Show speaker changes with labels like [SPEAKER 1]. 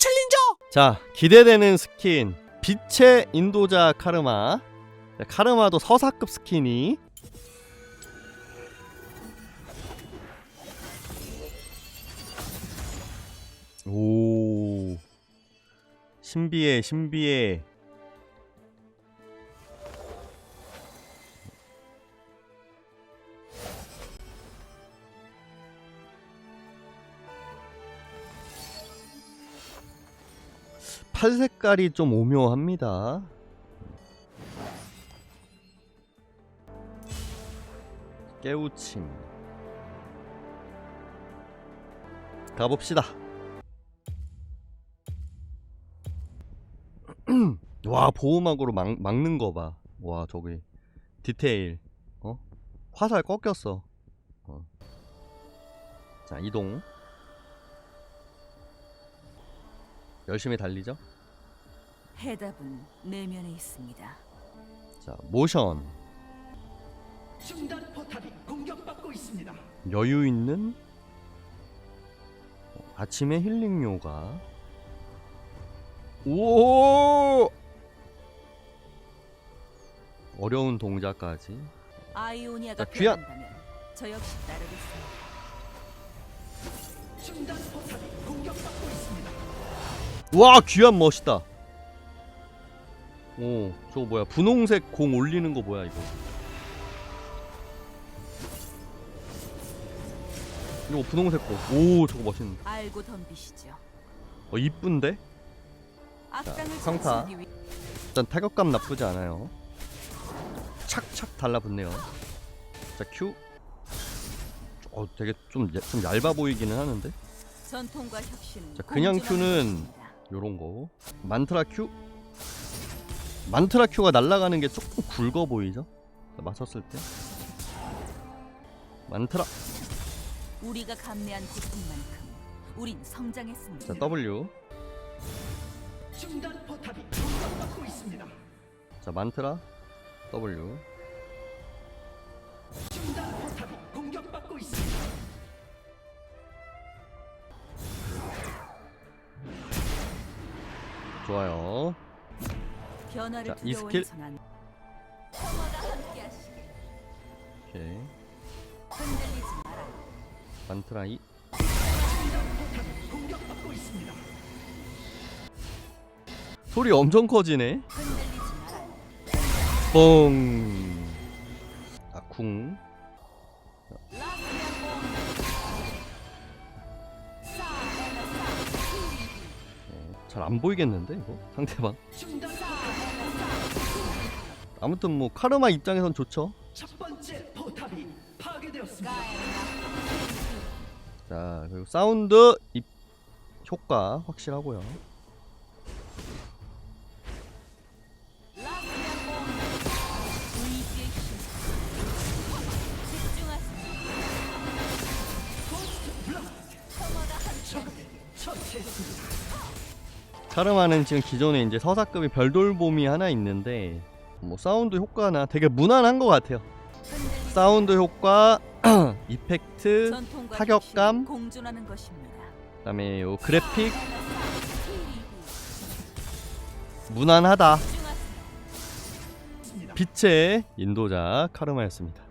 [SPEAKER 1] 챌린저!
[SPEAKER 2] 자 기대되는 스킨. 빛의 인도자 카르마. 자, 카르마도 서사급 스킨이. 오. 신비해 신비해 팔 색깔이 좀 오묘합니다. 깨우침. 가봅시다. 와 보호막으로 막, 막는 거 봐. 와 저기 디테일. 어? 화살 꺾였어. 어. 자 이동. 열심히 달리죠.
[SPEAKER 3] 해답은 내면에 있습니다.
[SPEAKER 2] 자 모션
[SPEAKER 1] 중단 포탑이 공격받고 있습니다.
[SPEAKER 2] 여유 있는 아침에 힐링 요가 오 어려운 동작까지
[SPEAKER 3] 아이오니아가
[SPEAKER 2] 자, 귀한-
[SPEAKER 3] 저 역시 따르겠습니다.
[SPEAKER 1] 중단 포탑이.
[SPEAKER 2] 와 귀한 멋있다 오 저거 뭐야 분홍색 공 올리는 거 뭐야 이거 이거 분홍색 공오 저거 멋있는
[SPEAKER 3] 알고 덤비시죠.
[SPEAKER 2] 어 이쁜데
[SPEAKER 3] 악당을
[SPEAKER 2] 성타.
[SPEAKER 3] 위
[SPEAKER 2] 일단 타격감 나쁘지 않아요. 착착 달라붙네요. 자 큐. 어 되게 좀, 야- 좀 얇아 보이기는 하는데
[SPEAKER 3] 전통과 혁신은
[SPEAKER 2] 자, 그냥
[SPEAKER 3] 공존하는
[SPEAKER 2] 큐는. 요런 거. 만트라 큐. 만트라 큐가 날아가는 게 조금 굵어 보이죠? 자, 맞췄을 때. 만트라.
[SPEAKER 3] 우리가 감내한 고통만큼 우린 성장했습니다.
[SPEAKER 2] 자 W.
[SPEAKER 1] 중단 포탑이 공격받고 있습니다.
[SPEAKER 2] 자 만트라. W. 좋아요. 자, 이 스킬. 오케이.
[SPEAKER 3] 흔들리지 마라.
[SPEAKER 2] 만트라 2.
[SPEAKER 1] 공격받고 있습니다.
[SPEAKER 2] 소리 엄청 커지네.
[SPEAKER 3] 흔들리지 마라.
[SPEAKER 2] 뻥. 아, 쿵. 잘 안 보이겠는데 이거 상대방. 아무튼 뭐 카르마 입장에선 좋죠. 자 그리고 사운드 입 효과 확실하고요. 카르마는 지금 기존에 이제 서사급이 별돌봄이 하나 있는데 뭐 사운드 효과나 되게 무난한 것 같아요. 사운드 효과, 이펙트, 타격감. 그다음에 요 그래픽 무난하다. 빛의 인도자 카르마였습니다.